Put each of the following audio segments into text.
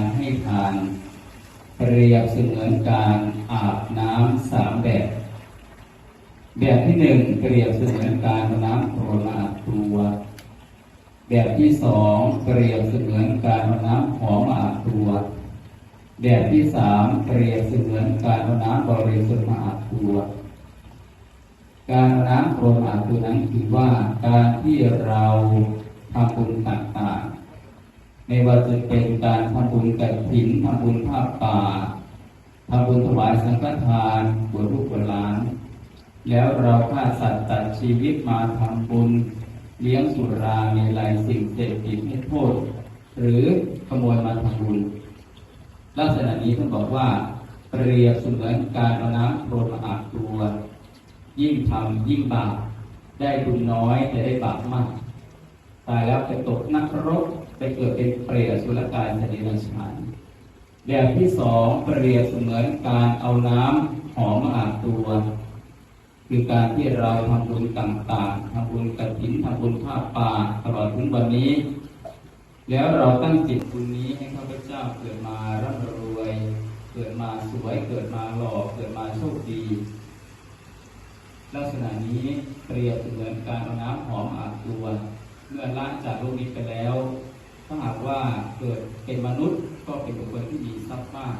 การให้ทาน เปรียบเสมือนการอาบน้ำสามแบบ แบบที่หนึ่งเปรียบเสมือนการอาน้ำโคลนาอาบตัว แบบที่สองเปรียบเสมือนการอาน้ำหอมอาบตัว แบบที่สามเปรียบเสมือนการอาน้ำบริสุทธิ์มาอาบตัวการอาน้ำโคลนาอาบตัวนั้นคือว่าการที่เราทำบุญต่าง ไม่ว่าจะเป็นการทำบุญกับถินทำบุญผ้าป่าทำบุญถวายสังฆทานบวชลูกบวชหลาน แล้วเราฆ่าสัตว์ตัดชีวิตมาทำบุญเลี้ยงสุรามีลายสิ่งเสพติดให้โทษ หรือขโมยมาทำบุญ ลักษณะนี้ท่านบอกว่าเปรียบเสมือนการเอาน้ำโคลนมาอาบตัว ยิ่งทำยิ่งบาปได้บุญน้อยแต่ได้บาปมาก ตายแล้วไปตกนักรบไปเกิดเป็นเปรตสุรกายสนิรัชานแบบที่สองเปรียบเสมือนการเอาน้ำหอมมาอาบตัว คือการที่เราทำบุญต่างๆทำบุญกฐินทำบุญผ้าป่าตลอดถึงวันนี้ แล้วเราตั้งจิตบุญนี้ให้ข้าพเจ้าเกิดมาร่ำรวย เกิดมาสวยเกิดมาหล่อเกิดมาโชคดีลักษณะนี้เปรียบเสมือนการเอาน้ำหอมอาบตัว เมื่อละจากโลกนี้ไปแล้ว ถ้าหากว่าเกิดเป็นมนุษย์ก็เป็นบุคคลที่มีทรัพย์มาก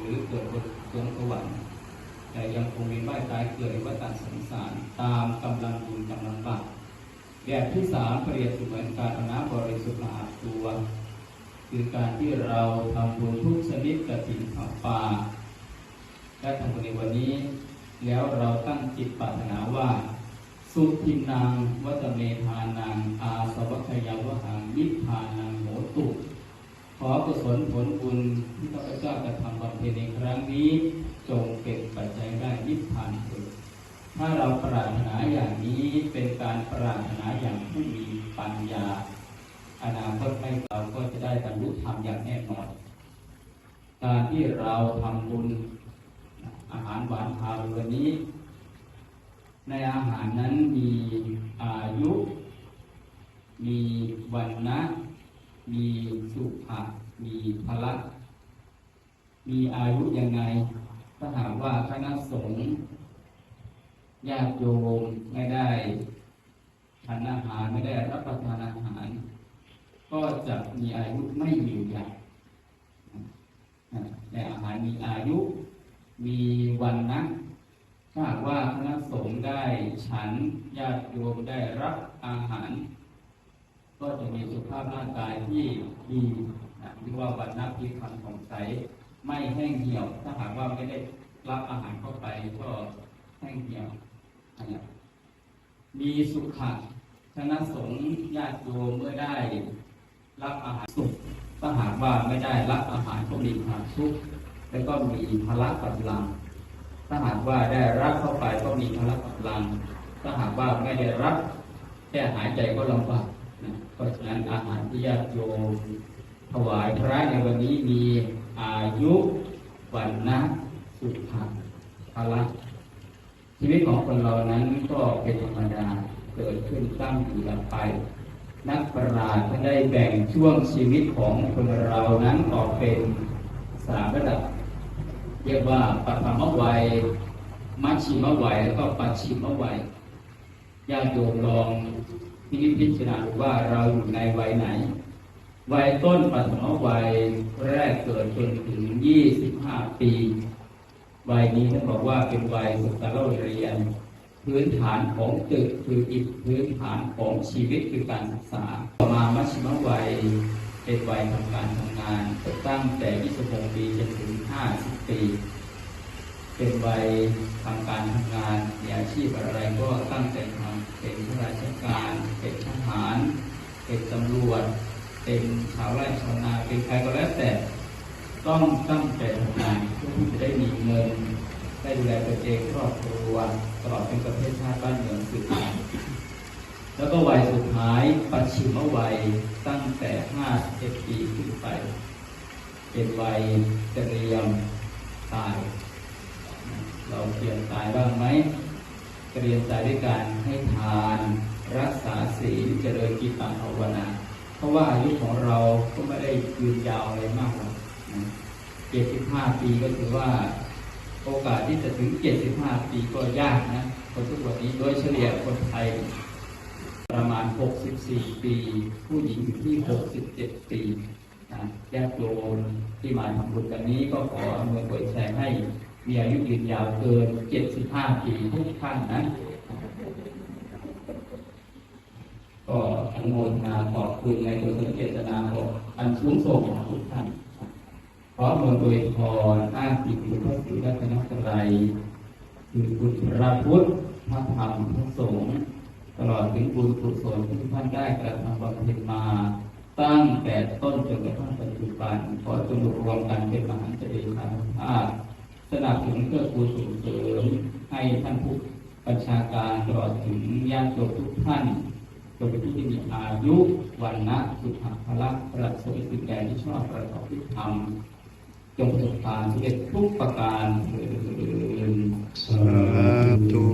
หรือเกิดบนดวงสวรรค์แต่ยังคงเวียนว่ายตายเกิดในวัฏสงสารตามกำลังบุญกำลังบาปแบบที่สามเปรียบเสมือนการอน้ำบริสุทธิ์มาอาตัว คือการที่เราทำบุญทุกชนิดกับสิ่งผักป่าและทำบุญในวันนี้ แล้วเราตั้งจิตปรารถนาว่า สุทินังวัตเมธานังอา ขอกุศลผลบุญที่ข้าพเจ้าจะทำบำเพ็ญในครั้งนี้ จงเป็นปัจจัยได้นิพพานเถิดถ้าเราปรารถนาอย่างนี้เป็นการปรารถนาอย่างผู้มีปัญญา อนาคตไม่เราก็จะได้บรรลุธรรมอย่างแน่นอนการที่เราทำบุญอาหารหวานคาววันนี้ ในอาหารนั้นมีอายุ มีวันนะ มีสุขะมีพละมีอายุยังไง ถ้าหากว่าคณะสงฆ์ญาติโยมไม่ได้ทานอาหารไม่ได้รับประทานอาหาร ก็จะมีอายุไม่ยืนยาวในอาหารมีอายุ มีวันนะถ้าหากว่าคณะสงฆ์ได้ฉันญาติโยมได้รับอาหาร ก็จะมีสุขภาพร่างกายที่ดีนะที่ว่าวันนับที่คันของใส ไม่แห้งเหี่ยว ถ้าหากว่าไม่ได้รับอาหารเข้าไปก็แห้งเหี่ยวนะมีสุขะคณะสงฆ์ญาติโยมเมื่อได้รับอาหารสุขถ้าหากว่าไม่ได้รับอาหารก็มีความทุกข์แล้วก็มีพละกำลัง ถ้าหากว่าได้รับเข้าไปก็มีพละกำลัง ถ้าหากว่าไม่ได้รับแค่หายใจก็ลำบากนะ ญาติโยมถวายพระในวันนี้มีอายุวันนะสุขะพละชีวิตของคนเรานั้นก็เป็นธรรมดาเกิดขึ้นตั้งอยู่ดับไป นักปราชญ์ท่านได้แบ่งช่วงชีวิตของคนเรานั้นออกเป็นสามระดับ เรียกว่าปฐมวัยมัชชิมวัยแล้วก็ปัจฉิมวัยญาติโยมลอง พินิจพิจารณาว่าเราอยู่ในวัยไหน วัยต้นปฐมวัยแรกเกิดจนถึง 25 ปี วัยนี้ท่านบอกว่าเป็นวัยศึกษาเล่าเรียน พื้นฐานของตึกคืออิฐพื้นฐานของชีวิตคือการศึกษาต่อมามัชชิมวัยเป็นวัยทำการทำงานตั้งแต่ 26 ปีจนถึง 50 ปี เป็นวัยทำการทำงานมีอาชีพอะไรก็ตั้งใจทำเป็นข้าราชการ เป็นทหาร เป็นตำรวจ เป็นชาวไร่ชาวนาเป็นใครก็แล้วแต่ต้องตั้งใจทำงานเพื่อที่จะได้มีเงิน ได้ดูแลตัวเองครอบครัวตลอดเป็นประเทศชาติบ้านเมืองสืบไปแล้วก็วัยสุดท้ายปัจฉิมวัยตั้งแต่51ปีขึ้นไป เป็นวัยเตรียมตาย เราเตรียมตายบ้างไหมเตรียมตายด้วยการให้ทาน รักษาศีลเจริญกิตตภาวนา เพราะว่าอายุของเราก็ไม่ได้ยืนยาวอะไรมากหรอก75ปีก็ถือว่าโอกาสที่จะถึง 75 ปีก็ยากนะคนทุกวันนี้โดยเฉลี่ยคนไทย ประมาณ 64 ปี ผู้หญิงอยู่ที่ 67 ปีนะญาติโยมที่มาทำบุญกันนี้ก็ขออำนวยผลแชร์ให้มีอายุยืนยาวเกิน 75 ปีทุกท่านนะ ก็อนุโมทนาขอบคุณในตัวเจตนาของอันสูงส่งของทุกท่านขออนุโมทนาพรอ้างจิตคุณพระศรีรัตนตรัยคือคุณพระพุทธพระธรรมพระสงฆ์ตลอดถึงบุญกุศลที่ท่านได้กระทำบำเพ็ญมา ตั้งแต่ต้นจนกระทั่งปัจจุบันขอจงรวมกันเป็นมหาเจดีย์ภาพสนับสนุนเพื่อกุศลเสริมให้ท่านผู้บัญชาการตลอดถึงญาติโยมทุกท่าน โดยผู้ที่มีอายุวันนะสุขภละประสบสิ่งใดที่ชอบประกอบที่ทำจงประสบการณ์สำเร็จทุกประการเถิดสาธุ